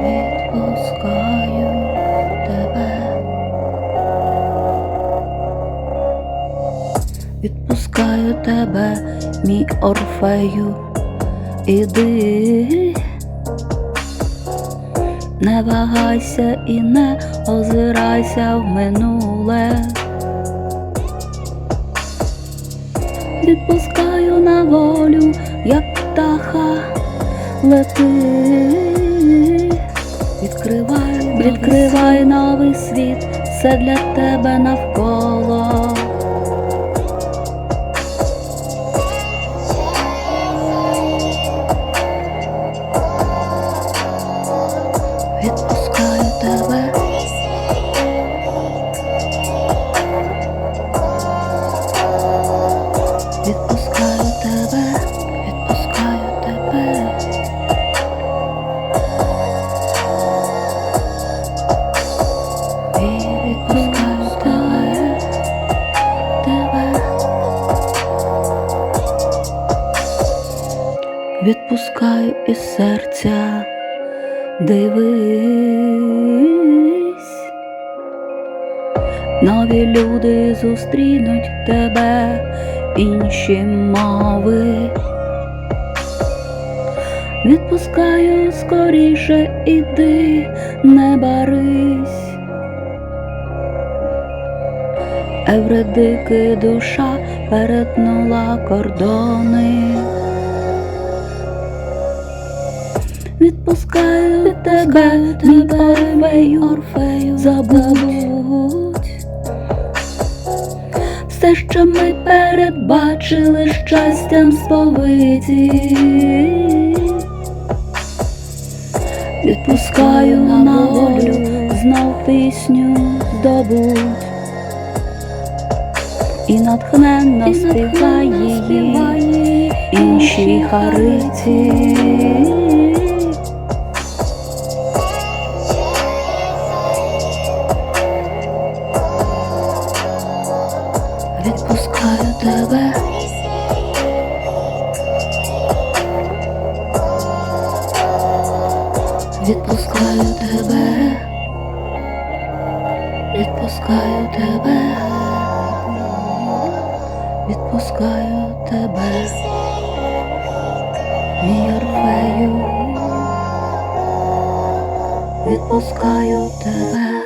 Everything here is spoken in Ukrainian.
відпускаю тебе, відпускаю тебе, мій орфею, іди, не вагайся і не озирайся в минуле. Відпускаю на волю, як птаха лети. Відкривай, новий світ, все для тебе навколо. Відпускаю із серця, дивись. Нові люди зустрінуть тебе, інші мови. Відпускаю скоріше, іди, не барись. Евредики душа перетнула кордони. Відпускаю тебе, мій орфею, орфею, забудь. Все, що ми передбачили щастям сповиті. Відпускаю на волю, знов пісню здобудь. І натхненно співай її іншій хариті. Відпускаю тебе. Відпускаю тебе. Відпускаю тебе. Відпускаю тебе. Мій Орфею. Відпускаю тебе.